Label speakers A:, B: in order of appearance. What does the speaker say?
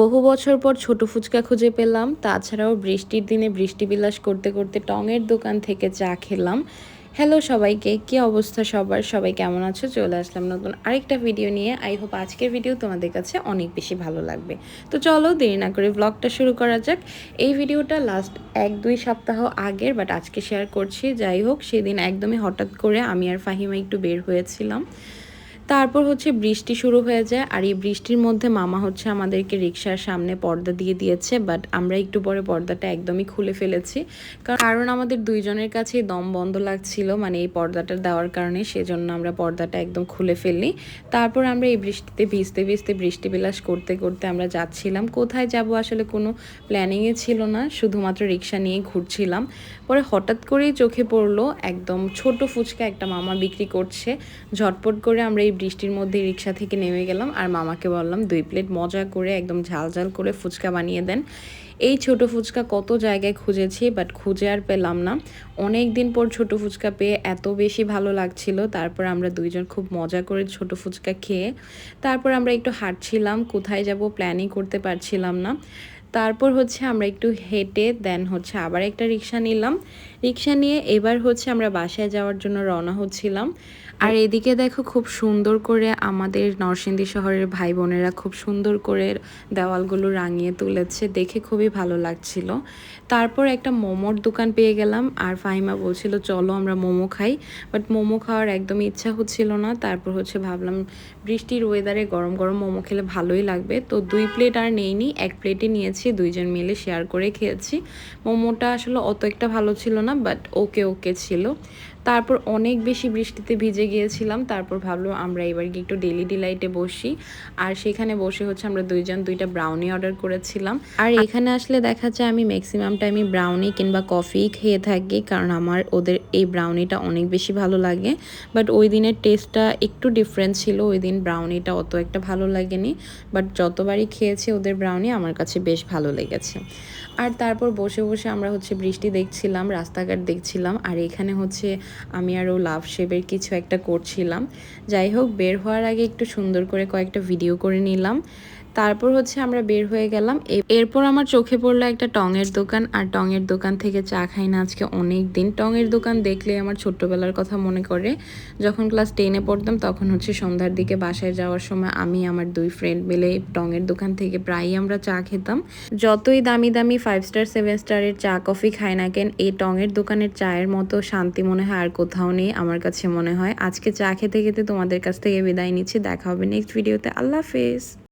A: বহু বছর পর ছোট ফুচকা খুঁজে পেলাম। তাছাড়াও বৃষ্টির দিনে বৃষ্টি বিলাস করতে করতে টঙের দোকান থেকে চা খেলাম। হ্যালো সবাইকে, কি অবস্থা সবার? সবাই কেমন আছো? চলে আসলাম নতুন আরেকটা ভিডিও নিয়ে। আই হোপ আজকের ভিডিও তোমাদের কাছে অনেক বেশি ভালো লাগবে। তো চলো দেরি না করে ব্লগটা শুরু করা যাক। এই ভিডিওটা লাস্ট এক দুই সপ্তাহ আগের বাট আজকে শেয়ার করছি। যাই হোক, সেদিন একদমই হঠাৎ করে আমি আর ফাহিমা একটু বের হয়েছিলাম। তারপর হচ্ছে বৃষ্টি শুরু হয়ে যায়, আর এই বৃষ্টির মধ্যে মামা হচ্ছে আমাদেরকে রিক্সার সামনে পর্দা দিয়ে দিয়েছে বাট আমরা একটু পরে পর্দাটা একদমই খুলে ফেলেছি। কারণ আমাদের দুইজনের কাছেই দম বন্ধ লাগছিল মানে এই পর্দাটা দেওয়ার কারণে, সেজন্য আমরা পর্দাটা একদম খুলে ফেললি তারপর আমরা এই বৃষ্টিতে ভিজতে ভিজতে বৃষ্টি বিলাস করতে করতে আমরা যাচ্ছিলাম। কোথায় যাব আসলে কোনো প্ল্যানিংয়ে ছিল না, শুধুমাত্র রিক্সা নিয়ে ঘুরছিলাম। পরে হঠাৎ করেই চোখে পড়ল একদম ছোট ফুচকা একটা মামা বিক্রি করছে। ঝটপট করে আমরা এই বৃষ্টির মধ্যে রিক্সা থেকে নেমে গেলাম আর মামাকে বললাম, দুই প্লেট মজা করে একদম ঝাল ঝাল করে ফুচকা বানিয়ে দেন। এই ছোট ফুচকা কত জায়গায় খুঁজেছি বাট খুঁজে আর পেলাম না। অনেক দিন পর ছোট ফুচকা পেয়ে এত বেশি ভালো লাগছিল। তারপর আমরা দুইজন খুব মজা করে ছোট ফুচকা খেয়ে, তারপর আমরা একটু হাঁটছিলাম, কোথায় যাব প্ল্যানই করতে পারছিলাম না। তারপর হচ্ছে আমরা একটু হেঁটে দেন হচ্ছে আবার একটা রিক্সা নিলাম। রিক্সা নিয়ে এবার হচ্ছে আমরা বাসায় যাওয়ার জন্য রওনা হচ্ছিলাম। আর এদিকে দেখো খুব সুন্দর করে আমাদের নরসিংদী শহরের ভাই বোনেরা খুব সুন্দর করে দেওয়ালগুলো রাঙিয়ে তুলেছে। দেখে খুবই ভালো লাগছিল। তারপর একটা মোমোর দোকান পেয়ে গেলাম। আর ফাহিমা বলছিল, চলো আমরা মোমো খাই। বাট মোমো খাওয়ার একদমই ইচ্ছা হচ্ছিল না। তারপর হচ্ছে ভাবলাম, বৃষ্টির ওয়েদারে গরম গরম মোমো খেলে ভালোই লাগবে। তো দুই প্লেট আর নেইনি, এক প্লেটই নিয়েছি। দুইজন মিলে শেয়ার করে খেয়েছি। মোমোটা আসলে অত একটা ভালো ছিল না বাট ওকে ওকে ছিল। তারপর অনেক বেশি বৃষ্টিতে ভিজে গিয়েছিলাম, তারপর ভাবলাম আমরা এবার গিয়ে একটু ডেলি ডিলাইটে বসি। আর সেখানে বসে হচ্ছে আমরা দুইজন দুইটা ব্রাউনি অর্ডার করেছিলাম। আর এখানে আসলে দেখা যায় আমি ম্যাক্সিমাম টাইমে ব্রাউনি কিংবা কফি খেয়ে থাকি, কারণ আমার ওদের এই ব্রাউনিটা অনেক বেশি ভালো লাগে। বাট ওই দিনের টেস্টটা একটু ডিফারেন্ট ছিল, ওই দিন ব্রাউনিটা অত একটা ভালো লাগেনি। বাট যতবারই খেয়েছি ওদের ব্রাউনি আমার কাছে বেশ ভালো লেগেছে। আর তারপর বসে বসে আমরা হচ্ছে বৃষ্টি দেখছিলাম, রাস্তাঘাট দেখছিলাম, আর এখানে হচ্ছে আমি আরও লাভ শেপের কিছু একটা করছিলাম। যাই হোক, বের হওয়ার আগে একটু সুন্দর করে কয়েকটা ভিডিও করে নিলাম। তারপর হচ্ছে আমরা বের হয়ে গেলাম। এরপর আমার চোখে পড়ল একটা টঙের দোকান, আর টঙের দোকান থেকে চা খাই না আজকে অনেক দিন। টঙের দোকান দেখলে আমার ছোট্টবেলার কথা মনে করে। যখন ক্লাস টেনে পড়তাম তখন হচ্ছে সন্ধ্যার দিকে বাসায় যাওয়ার সময় আমি, আমার দুই ফ্রেন্ড মিলে টঙের দোকান থেকে প্রায়ই আমরা চা খেতাম। যতই দামি দামি ফাইভ স্টার সেভেন স্টারের চা কফি খাই না কেন, এই টঙের দোকানের চায়ের মতো শান্তি মনে হয় আর কোথাও নেই আমার কাছে মনে হয়। আজকে চা খেতে খেতে তোমাদের কাছ থেকে বিদায় নিচ্ছি। দেখা হবে নেক্সট ভিডিওতে আল্লাহ হাফেজ।